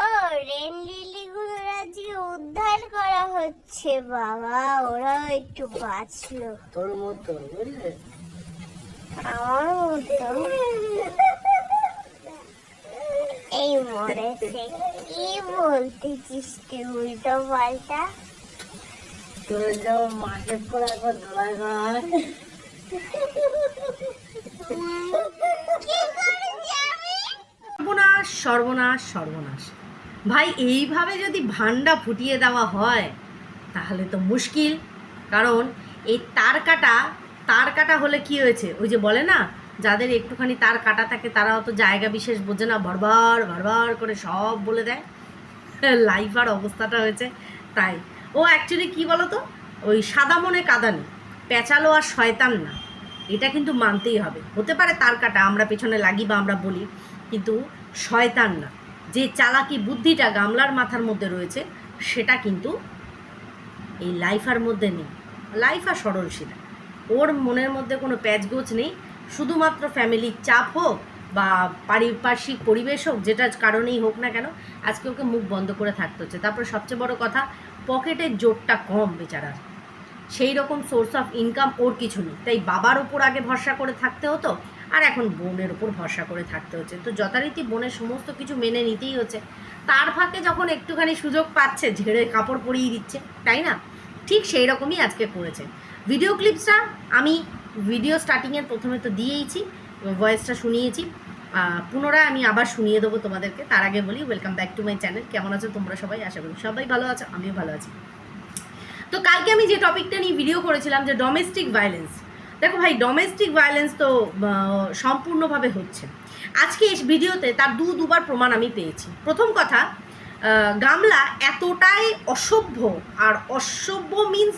ও rain লিলিগুলো আজকে উদ্ধার করা হচ্ছে বাবা। ওরাও একটু বাঁচলো। তোর মতো বুঝলে? আমার মতো। এই মরেছে। কি বলতেছিস তুই উল্টো পাল্টা? তোর যেমন মার্কেট করে একবার করা হয় সর্বনাশ সর্বনাশ। ভাই, এইভাবে যদি ভান্ডা ফুটিয়ে দেওয়া হয়, তাহলে তো মুশকিল। কারণ এই তার কাটা তার কাটা হলে কি হয়েছে? ওই যে বলে না, যাদের একটুখানি তার কাটা থাকে, তারা অত জায়গা বিশেষ বোঝে না, বারবার বারবার করে সব বলে দেয়। লাইফ আর অবস্থাটা হয়েছে তাই। ও অ্যাকচুয়ালি কি বলো তো ওই সাদা মনে কাদানি, পেঁচালো আর শয়তান না। এটা কিন্তু মানতেই হবে। হতে পারে তার কাটা, আমরা পেছনে লাগি বা আমরা বলি, কিন্তু শয়তান না। যে চালাকি বুদ্ধিটা গামলার মাথার মধ্যে রয়েছে, সেটা কিন্তু এই লাইফার মধ্যে নেই। লাইফা সরলশীলা। ওর মনের মধ্যে কোনো প্যাচগোছ নেই। শুধুমাত্র ফ্যামিলির চাপ হোক বা পারিপার্শ্বিক পরিবেশ হোক যেটার কারণেই হোক না কেন, আজকে ওকে মুখ বন্ধ করে থাকতে হচ্ছে। তারপরে সবচেয়ে বড় কথা, পকেটের জোরটা কম বেচারার। সেই রকম সোর্স অফ ইনকাম ওর কিছু নেই। তাই বাবার ওপর আগে ভরসা করে থাকতে হতো আর এখন বোনের উপর ভরসা করে থাকতে হচ্ছে। তো যথারীতি বোনের সমস্ত কিছু মেনে নিতেই হচ্ছে। তার ফাঁকে যখন একটুখানি সুযোগ পাচ্ছে, ঝেড়ে কাপড় পরিয়ে দিচ্ছে, তাই না? ঠিক সেই রকমই আজকে করেছে। ভিডিও ক্লিপসটা আমি ভিডিও স্টার্টিংয়ের প্রথমে তো দিয়েইছি ভয়েসটা শুনিয়েছি। পুনরায় আমি আবার শুনিয়ে দেবো তোমাদেরকে। তার আগে বলি welcome back to my channel কেমন আছো তোমরা সবাই? আশা করি সবাই ভালো আছো, আমিও ভালো আছি। তো কালকে আমি যে টপিকটা নিয়ে ভিডিও করেছিলাম, যে ডোমেস্টিক ভায়োলেন্স দেখো ভাই ডোমেস্টিক ভায়োলেন্স তো সম্পূর্ণভাবে হচ্ছে। আজকে এই ভিডিওতে তার দু, দুবার প্রমাণ আমি পেয়েছি। প্রথম কথা গামলা এতটাই অসভ্য, আর অসভ্য মিন্স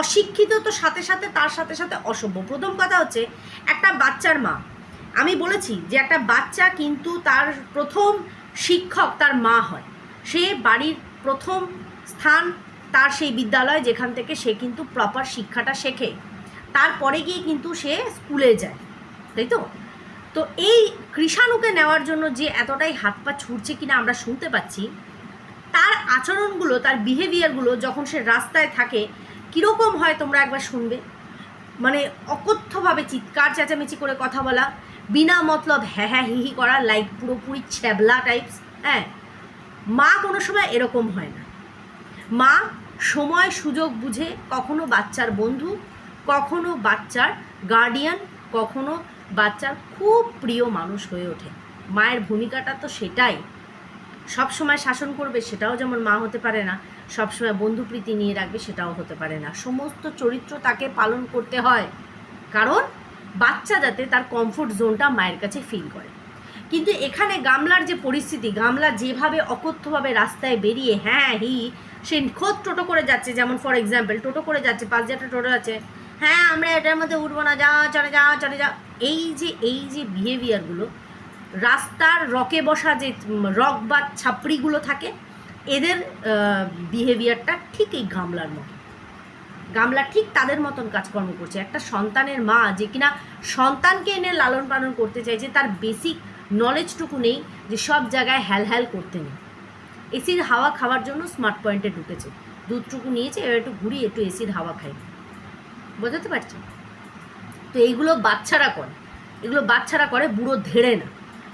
অশিক্ষিত তো সাথে সাথে, তার সাথে সাথে অসভ্য। প্রথম কথা হচ্ছে, একটা বাচ্চার মা। আমি বলেছি যে একটা বাচ্চা কিন্তু তার প্রথম শিক্ষক তার মা হয়। সে বাড়ির প্রথম স্থান তার সেই বিদ্যালয় যেখান থেকে সে কিন্তু প্রপার শিক্ষাটা শেখে। তারপরে গিয়ে কিন্তু সে স্কুলে যায়, তাই তো? তো এই কৃষাণুকে নেওয়ার জন্য যে এতটাই হাত পা ছুটছে কিনা আমরা শুনতে পাচ্ছি, তার আচরণগুলো, তার বিহেভিয়ারগুলো যখন সে রাস্তায় থাকে, কীরকম হয় তোমরা একবার শুনবে? মানে অকথ্যভাবে চিৎকার, চেঁচামেচি করে কথা বলা, বিনা মতলব হ্যাঁ হ্যাঁ হি হি করা লাইক পুরোপুরি ছ্যাবলা টাইপস হ্যাঁ? মা কোনো সময় এরকম হয় না। মা সময়, সুযোগ বুঝে কখনো বাচ্চার বন্ধু কখনো বাচ্চার গার্ডিয়ান কখনো বাচ্চার খুব প্রিয় মানুষ হয়ে ওঠে। মায়ের ভূমিকাটা তো সেটাই। সব সময় শাসন করবে সেটাও যেমন মা হতে পারে না, সবসময় বন্ধুপ্রীতি নিয়ে রাখবে সেটাও হতে পারে না। সমস্ত চরিত্র তাকে পালন করতে হয়। কারণ বাচ্চা যাতে তার কমফোর্ট জোনটা মায়ের কাছে ফিল করে। কিন্তু এখানে গামলার যে পরিস্থিতি, গামলা যেভাবে অকথ্যভাবে রাস্তায় বেরিয়ে হ্যাঁ হি, সে খোদ টোটো করে যাচ্ছে। যেমন ফর এক্সাম্পল টোটো করে যাচ্ছে, পাঁচ একটা টোটো যাচ্ছে হ্যাঁ আমরা এটার মধ্যে উঠবো না। যা চলে যা চলে যা এই যে এই যে বিহেভিয়ারগুলো রাস্তার রকে বসা যে রক বা ছাপড়িগুলো থাকে, এদের বিহেভিয়ারটা ঠিক এই গামলার মতো। গামলা ঠিক তাদের মতন কাজকর্ম করছে। একটা সন্তানের মা যে কিনা সন্তানকে এনে লালন পালন করতে চাইছে, তার বেসিক নলেজটুকু নেই যে সব জায়গায় হ্যাল হ্যাল করতে নেই। এসির হাওয়া খাওয়ার জন্য স্মার্ট পয়েন্টে ঢুকেছে। দুধটুকু নিয়েছে, এবার একটু ঘুরিয়ে একটু এসির হাওয়া খাই বোঝাতে পারছি? তো এইগুলো বাচ্চারা করে। এগুলো বাচ্চারা করে, বুড়ো ধেড়ে না।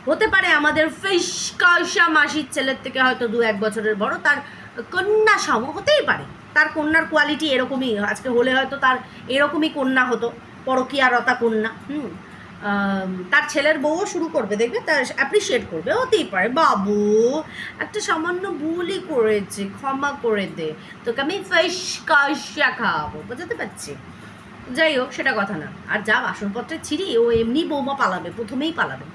হতে পারে আমাদের ফিস কায়সা মাসির ছেলের থেকে হয়তো দু এক বছরের বড়, তার কন্যা সম, হতেই পারে। তার কন্যার কোয়ালিটি এরকমই, আজকে হলে হয়তো তার এরকমই কন্যা হতো, পরকীয়ারতা কন্যা, হুম। তার ছেলের বউও শুরু করবে, দেখবে তার অ্যাপ্রিসিয়েট করবে, হতেই পারে। বাবু, একটা সামান্য ভুলই করেছে, ক্ষমা করে দে, তোকে আমি ফিস কায়সা খাওয়াবো, বোঝাতে পারছি? যাই হোক, সেটা কথা না। আর যা বাসনপত্রে ছিঁড়ি, ও এমনি বৌমা পালাবে, প্রথমেই পালাবে।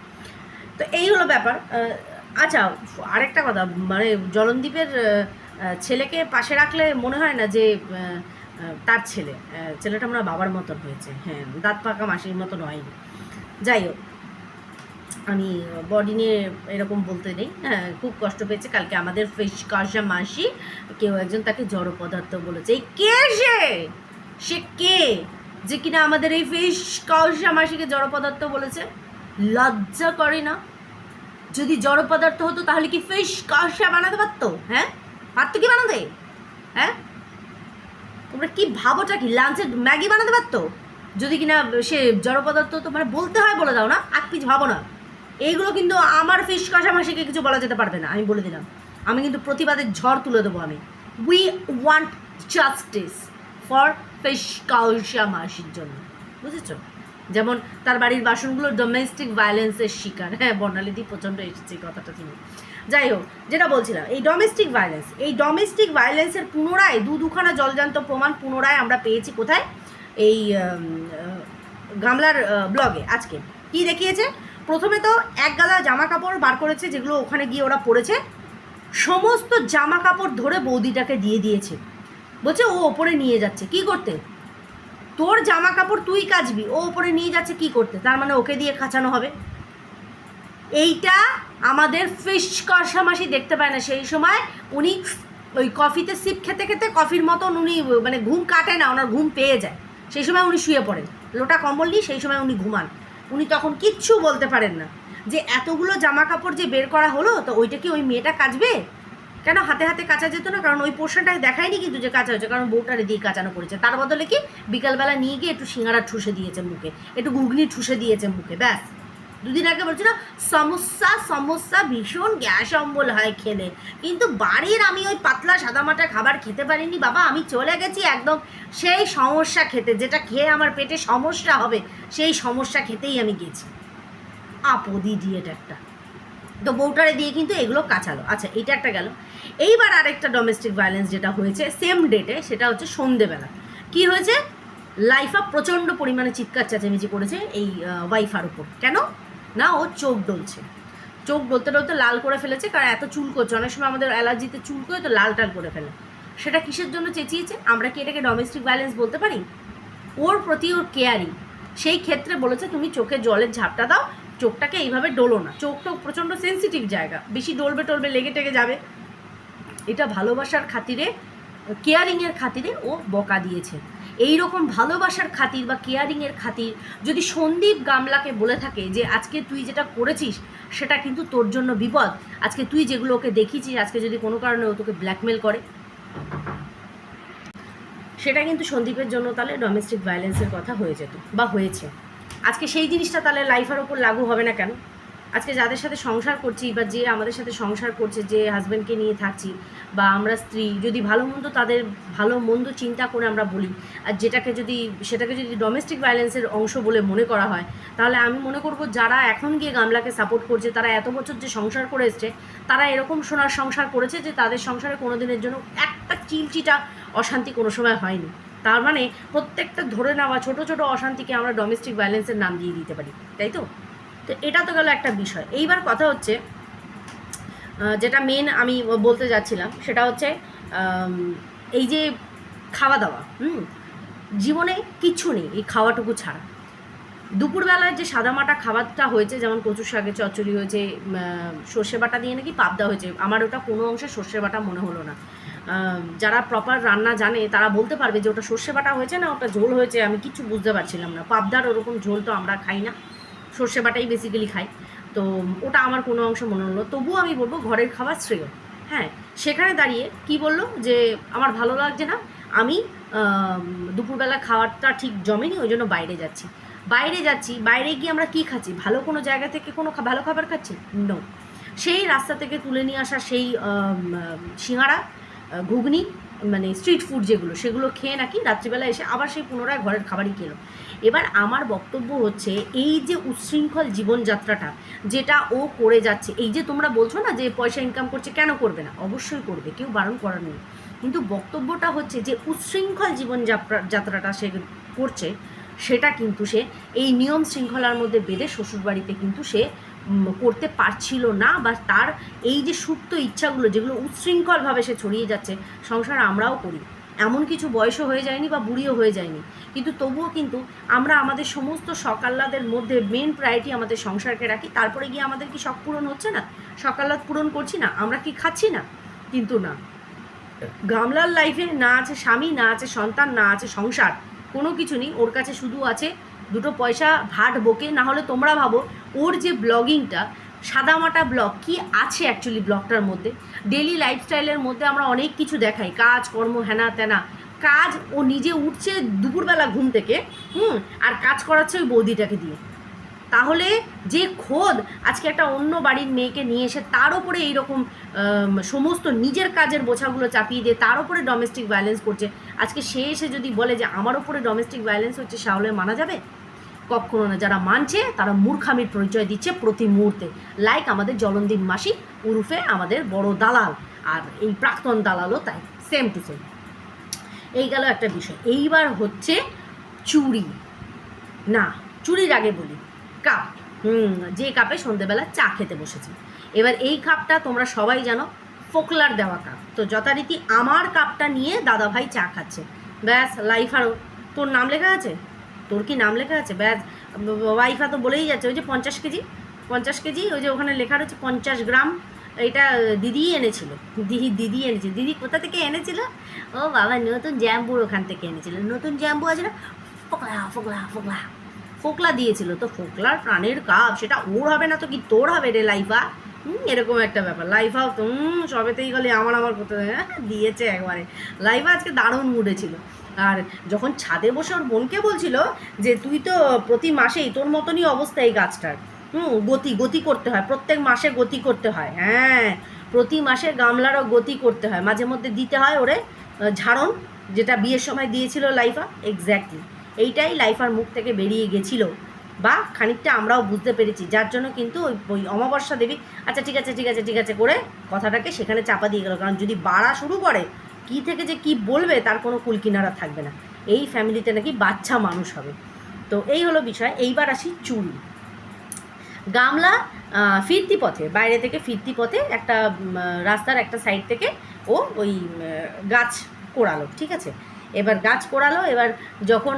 তো এই হলো ব্যাপার। আচ্ছা আরেকটা কথা মানে জলনদীপের ছেলেকে পাশে রাখলে মনে হয় না যে তার ছেলে ছেলেটা আমরা বাবার মতন হয়েছে। হ্যাঁ দাঁত পাকা মাসির মতন হয়নি। যাই হোক, আমি বডি নিয়ে এরকম বলতে নেই। হ্যাঁ খুব কষ্ট পেয়েছে। কালকে আমাদের ফিশ কাশা মাসি, কেউ একজন তাকে জড় পদার্থ বলেছে। এই কে সে? সে কে? যে কিনা আমাদের এই ফিশ কাউসা মাসিকে জড় পদার্থ বলেছে, লজ্জা করে না? যদি জড় পদার্থ হতো, তাহলে কি ফিশ কষা বানাতে পারতো? হ্যাঁ? পারতো কি বানাতে? হ্যাঁ? তোমরা কি ভাবোটা কি? লাঞ্চের ম্যাগি বানাতে পারতো? যদি কিনা সে জড় পদার্থ তো মানে বলতে হয় বলে দাও না, এক পিছ ভাবো না। এইগুলো কিন্তু আমার ফিশ কষা মাসিকে কিছু বলা যেতে পারবে না, আমি বলে দিলাম। আমি কিন্তু প্রতিবাদের ঝড় তুলে দেবো আমি। উই ওয়ান্ট জাস্টিস ফর কষা মাসির জন্য, বুঝেছ? যেমন তার বাড়ির বাসনগুলো ডোমেস্টিক ভায়োলেন্সের শিকার। হ্যাঁ বর্ণালীদি প্রচণ্ড এসেছে কথাটা তিনি। যাই হোক, যেটা বলছিলাম, এই ডোমেস্টিক ভায়োলেন্স এই ডোমেস্টিক ভায়োলেন্সের পুনরায় দু দুখানা জলজান্ত প্রমাণ পুনরায় আমরা পেয়েছি কোথায়? এই গামলার ব্লগে আজকে। কি দেখিয়েছে? প্রথমে তো এক গাদা জামা কাপড় বার করেছে যেগুলো ওখানে গিয়ে ওরা পরেছে। সমস্ত জামা কাপড় ধরে বৌদিটাকে দিয়ে দিয়েছে। বলছে, ও ওপরে নিয়ে যাচ্ছে, কি করতে? তোর জামা কাপড় তুই কাচবি, ও ওপরে নিয়ে যাচ্ছে, কি করতে? তার মানে ওকে দিয়ে কাচানো হবে। এইটা আমাদের ফিশ কষামাসি দেখতে পায় না। সেই সময় উনি ওই কফিতে সিপ খেতে খেতে কফির মতন উনি মানে ঘুম কাটে না, ওনার ঘুম পেয়ে যায়। সেই সময় উনি শুয়ে পড়েন। লোটা কম্বল নিয়ে সেই সময় উনি ঘুমান। উনি তখন কিচ্ছু বলতে পারেন না যে, এতগুলো জামা কাপড় যে বের করা হলো, তো ওইটা কি ওই মেয়েটা কাচবে? কেন হাতে হাতে কাচা যেত না? কারণ ওই পোর্শনটাই দেখায়নি কিন্তু যে কাঁচা হয়েছে, কারণ বউটারে দিয়ে কাচানো করেছে। তার বদলে কি বিকালবেলা নিয়ে গিয়ে একটু সিঙ্গারা ঠুসে দিয়েছে মুখে, একটু ঘুগনি ঠুসে দিয়েছে মুখে, ব্যাস। দুদিন আগে বলছিল সমস্যা সমস্যা ভীষণ গ্যাস অম্বল হয় খেলে। কিন্তু বাড়ির আমি ওই পাতলা সাদামাটা খাবার খেতে পারিনি, বাবা, আমি চলে গেছি একদম সেই সমস্যা খেতে, যেটা খেয়ে আমার পেটে সমস্যা হবে, সেই সমস্যা খেতেই আমি গেছি। আপদি ডিয়েট একটা। তো বউটারে দিয়ে কিন্তু এগুলো কাঁচালো। আচ্ছা এটা একটা গেল। এইবার আরেকটা ডোমেস্টিক ভায়োলেন্স যেটা হয়েছে সেম ডেটে সেটা হচ্ছে সন্ধেবেলা। কি হয়েছে? লাইফা প্রচণ্ড পরিমাণে চিৎকার চেঁচামেচি করেছে এই ওয়াইফার উপর। কেন? না, ও চোখ ডলছে। চোখ ডলতে ডলতে লাল করে ফেলেছে, কারণ এত চুল করছে। অনেক সময় আমাদের অ্যালার্জিতে চুল করে তো লাল টাল করে ফেলে। সেটা কিসের জন্য চেঁচিয়েছে? আমরা কি এটাকে ডোমেস্টিক ভায়োলেন্স বলতে পারি? ওর প্রতি ওর কেয়ারিং সেই ক্ষেত্রে বলেছে, তুমি চোখে জলের ঝাপটা দাও, চোখটাকে এইভাবে ডোলো না। চোখটা প্রচণ্ড সেন্সিটিভ জায়গা। বেশি ডলবে টলবে লেগে টেগে যাবে। এটা ভালোবাসার খাতিরে কেয়ারিংয়ের খাতিরে ও বকা দিয়েছে। এই রকম ভালোবাসার খাতির বা কেয়ারিংয়ের খাতির যদি সন্দীপ গামলাকে বলে থাকে যে, আজকে তুই যেটা করেছিস, সেটা কিন্তু তোর জন্য বিপদ। আজকে তুই যেগুলো ওকে আজকে যদি কোনো কারণে ও তোকে ব্ল্যাকমেল করে। সেটা কিন্তু সন্দীপের জন্য তাহলে ডোমেস্টিক ভায়োলেন্সের কথা হয়ে যেত বা হয়েছে। আজকে সেই জিনিসটা তাহলে লাইফের ওপর লাগু হবে না কেন? আজকে যাদের সাথে সংসার করছি বা যে আমাদের সাথে সংসার করছে, যে হাজব্যান্ডকে নিয়ে থাকছি বা আমরা স্ত্রী, যদি ভালো মন্দ তাদের ভালো মন্দ চিন্তা করে আমরা বলি, আর যেটাকে যদি, সেটাকে যদি ডোমেস্টিক ভায়োলেন্সের অংশ বলে মনে করা হয়, তাহলে আমি মনে করব যারা এখন গিয়ে গামলাকে সাপোর্ট করছে, তারা এত বছর যে সংসার করে এসছে, তারা এরকম সোনার সংসার করেছে যে তাদের সংসারে কোনো দিনের জন্য একটা চিলচিটা অশান্তি কোনো সময় হয়নি। তার মানে প্রত্যেকটা ধরে নেওয়া ছোট ছোট অশান্তিকে আমরা ডোমেস্টিক ভায়োলেন্সের নাম দিয়ে দিতে পারি, তাই তো? তো এটা তো গেল একটা বিষয়। এইবার কথা হচ্ছে যেটা মেন আমি বলতে যাচ্ছিলাম, সেটা হচ্ছে এই যে খাওয়া দাওয়া, হুম? জীবনে কিচ্ছু নেই এই খাওয়াটুকু ছাড়া। দুপুরবেলার যে সাদামাটা খাবারটা হয়েছে, যেমন কচু শাকে চচ্চড়ি হয়েছে সর্ষে বাটা দিয়ে নাকি পাবদা হয়েছে, আমার ওটা কোনো অংশে সর্ষে বাটা মনে হলো না। যারা প্রপার রান্না জানে, তারা বলতে পারবে যে ওটা সর্ষে বাটা হয়েছে না ওটা ঝোল হয়েছে, আমি কিছু বুঝতে পারছিলাম না। পাবদার ওরকম ঝোল তো আমরা খাই না। সর্ষে বাটাই বেসিক্যালি খাই। তো ওটা আমার কোনো অংশ মনে হলো। তবুও আমি বলব ঘরের খাবার শ্রেয়। হ্যাঁ সেখানে দাঁড়িয়ে কি বলল যে, আমার ভালো লাগছে না। আমি দুপুরবেলা খাবারটা ঠিক জমেনি, ওই জন্য বাইরে যাচ্ছি। বাইরে যাচ্ছি, বাইরে গিয়ে আমরা কি খাচ্ছি? ভালো কোনো জায়গা থেকে কোনো ভালো খাবার খাচ্ছি? নো সেই রাস্তা থেকে তুলে নিয়ে আসা সেই সিঙাড়া ঘুগনি মানে স্ট্রিট ফুড যেগুলো, সেগুলো খেয়ে নাকি রাত্রিবেলা এসে আবার সেই পুনরায় ঘরের খাবারই খেলো। এবার আমার বক্তব্য হচ্ছে এই যে উচ্ছৃঙ্খল জীবনযাত্রাটা, যেটা ও করে যাচ্ছে, এই যে তোমরা বলছো না যে পয়সা ইনকাম করছে, কেন করবে না? অবশ্যই করবে, কেউ বারণ করার নেই। কিন্তু বক্তব্যটা হচ্ছে যে উচ্ছৃঙ্খল জীবনযাত্রা, যাত্রাটা সে করছে, সেটা কিন্তু সে এই নিয়ম শৃঙ্খলার মধ্যে বেঁধে শ্বশুরবাড়িতে কিন্তু সে করতে পারছিল না বা তার এই যে সুপ্ত ইচ্ছাগুলো যেগুলো উচ্ছৃঙ্খলভাবে সে ছড়িয়ে যাচ্ছে, সংসার আমরাও করি। এমন কিছু বয়সও হয়ে যায়নি বা বুড়িও হয়ে যায়নি। কিন্তু তবুও কিন্তু আমরা আমাদের সমস্ত সকাল্লাদের মধ্যে মেন প্রায়োরিটি আমাদের সংসারকে রাখি। তারপরে গিয়ে আমাদের কি শখ পূরণ হচ্ছে না? সকাল্লাদ পূরণ করছি না? আমরা কি খাচ্ছি না? কিন্তু না। গামলার লাইফে না আছে স্বামী, না আছে সন্তান, না আছে সংসার। কোনো কিছু নেই। ওর কাছে শুধু আছে দুটো পয়সা ভাট বকে না হলে তোমরা ভাবো ওর যে ব্লগিংটা, সাদামাটা ব্লগ কি আছে অ্যাকচুয়ালি ব্লগটার মধ্যে? ডেলি লাইফস্টাইলের মধ্যে আমরা অনেক কিছু দেখাই, কাজ, কর্ম, হেনা তেনা। কাজ ও নিজে উঠছে দুপুরবেলা ঘুম থেকে, হুম, আর কাজ করাচ্ছে ওই বৌদিটাকে দিয়ে। তাহলে যে খোদ আজকে একটা অন্য বাড়ির মেয়েকে নিয়ে এসে তার উপরে এইরকম সমস্ত নিজের কাজের বোঝাগুলো চাপিয়ে দিয়ে তার উপরে ডোমেস্টিক ভায়োলেন্স করছে, আজকে সে এসে যদি বলে যে আমার উপরে ডোমেস্টিক ভায়োলেন্স হচ্ছে তাহলে মানা যাবে? কখনো না, যারা মানছে, তারা মূর্খামির পরিচয় দিচ্ছে প্রতি মুহূর্তে। লাইক আমাদের জলনদীপ মাসি, উরুফে আমাদের বড় দালাল। আর এই প্রাক্তন দালালও তাই সেম টু সেম এই গেল একটা বিষয়। এইবার হচ্ছে চুরি। না, চুরির আগে বলি কাপ হুম, যে কাপে সন্ধেবেলা চা খেতে বসেছি। এবার এই কাপটা তোমরা সবাই জানো, ফোকলার দেওয়া কাপ তো যথারীতি আমার কাপটা নিয়ে দাদাভাই চা খাচ্ছে। ব্যাস লাইফারও তোর নাম লেখা আছে? তোর কি নাম লেখা আছে? ব্যাস, ওয়াইফা তো বলেই যাচ্ছে, ওই যে পঞ্চাশ কেজি পঞ্চাশ কেজি, ওই যে ওখানে লেখা রয়েছে পঞ্চাশ গ্রাম, এটা দিদিই এনেছিল, দিদি দিদি এনেছিল, দিদি কোথা থেকে এনেছিল? ও বাবা, নতুন জ্যাম্বুর ওখান থেকে এনেছিল, নতুন জ্যাম্বু আছে না? ফোকলা ফোকলা ফোকলা ফোকলা দিয়েছিল, তো ফোকলার প্রাণের কাপ, সেটা ওর হবে না তো কি তোর হবে রে লাইফা? এরকম একটা ব্যাপার। লাইফাও তো হুম, সবেতেই গেলে আমার আমার করতে হ্যাঁ দিয়েছে একবারে। লাইফা আজকে দারুণ মুডে ছিল। আর যখন ছাদে বসে ওর বোনকে বলছিল যে, তুই তো প্রতি মাসেই তোর মতনই অবস্থা এই গাছটার। হুম, গতি গতি করতে হয়। প্রত্যেক মাসে গতি করতে হয়। হ্যাঁ প্রতি মাসে গামলারও গতি করতে হয়। মাঝে মধ্যে দিতে হয় ওরে ঝাড়ন, যেটা বিয়ের সময় দিয়েছিল লাইফা এক্স্যাক্টলি এইটাই লাইফার মুখ থেকে বেরিয়ে গেছিল। বা খানিকটা আমরাও বুঝতে পেরেছি, যার জন্য কিন্তু ওই ওই অমাবস্যা দেবী আচ্ছা ঠিক আছে ঠিক আছে ঠিক আছে করে কথাটাকে সেখানে চাপা দিয়ে গেল। কারণ যদি বাড়া শুরু করে, কি থেকে যে কি বলবে তার কোনো কুলকিনারা থাকবে না। এই ফ্যামিলিতে নাকি বাচ্চা মানুষ হবে। তো এই হলো বিষয়। এইবার আসি চুরি গামলা ফিরতি পথে, বাইরে থেকে ফিরতি পথে একটা রাস্তার একটা সাইড থেকে ও ওই গাছ কোড়ালো ঠিক আছে? এবার গাছ কোড়ালো এবার যখন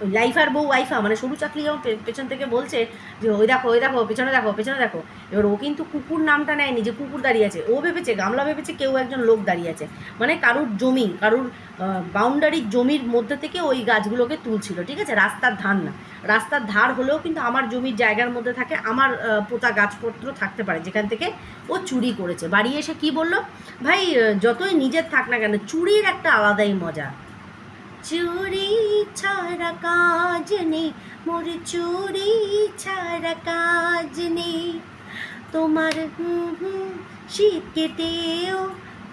ওই লাইফার বউ ওয়াইফা মানে সরু চাকরি যখন পে- পেছন থেকে বলছে যে, ওই দেখো ওই দেখো, পেছনে দেখো পেছনে দেখো। এবার ও কিন্তু কুকুর নামটা নেয়নি যে, কুকুর দাঁড়িয়ে আছে। ও ভেবেছে, গামলা ভেবেছে কেউ একজন লোক দাঁড়িয়ে আছে। মানে কারুর জমি, কারুর বাউন্ডারির জমির মধ্যে থেকে ওই গাছগুলোকে তুলছিল, ঠিক আছে? রাস্তার ধার না। রাস্তার ধার হলেও কিন্তু আমার জমির জায়গার মধ্যে থাকে, আমার পোতা গাছপত্র থাকতে পারে, যেখান থেকে ও চুরি করেছে। বাড়ি এসে কি বলল, ভাই যতই নিজের থাক না কেন, চুরির একটা আলাদাই মজা। চুরি ছাড়া কাজ নেই মোর চুরি ছাড়া কাজ নেই তোমার হুম হুম শীত কেটেও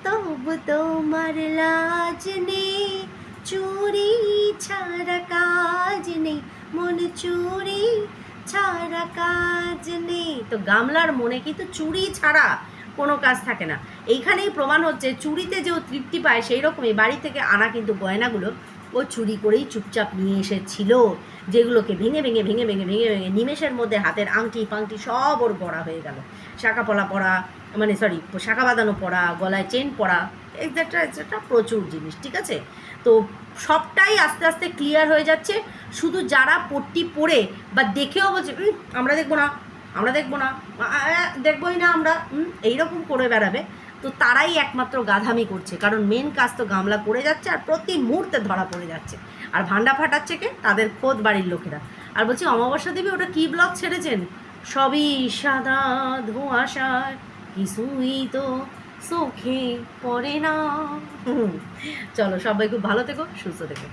তবু তোমার লাজ নেই চুরি ছাড়া কাজ নেই মন চুরি ছাড়া কাজ নেই তো গামলার মনে কিন্তু চুরি ছাড়া কোনো কাজ থাকে না। এইখানেই প্রমাণ হচ্ছে, চুরিতে যে ও তৃপ্তি পায়, সেই রকমই বাড়ি থেকে আনা কিন্তু গয়নাগুলো ও চুরি করেই চুপচাপ নিয়ে এসেছিল, যেগুলোকে ভেঙে ভেঙে ভেঙে ভেঙে ভেঙে ভেঙে নিমেষের মধ্যে হাতের আংটি পাংটি সব ওর গড়া হয়ে গেল। শাখা পলা পরা মানে সরি শাখা বাঁধানো পরা, গলায় চেন পরা এক্সেট্রা এক্সেট্রা প্রচুর জিনিস, ঠিক আছে? তো সবটাই আস্তে আস্তে ক্লিয়ার হয়ে যাচ্ছে, শুধু যারা পট্টি পরে বা দেখেও বলছে আমরা দেখব না, আমরা দেখব না দেখবোই না আমরা এইরকম করে বেড়াবে। তো তারাই একমাত্র গাধামি করছে কারণ মেন কাজ তো গামলা করে যাচ্ছে আর প্রতি মুহূর্তে ধরা পড়ে যাচ্ছে। আর ভান্ডা ফাটাচ্ছে কে? তাদের খোদ বাড়ির লোকেরা। আর বলছি অমাবস্যা দেবী ওটা কি ব্লগ ছেড়েছেন? সবই সাদা ধোঁয়াশায় কিছুই তো চোখে পড়ে না। চলো সবাই খুব ভালো থেকো সুস্থ থেকো।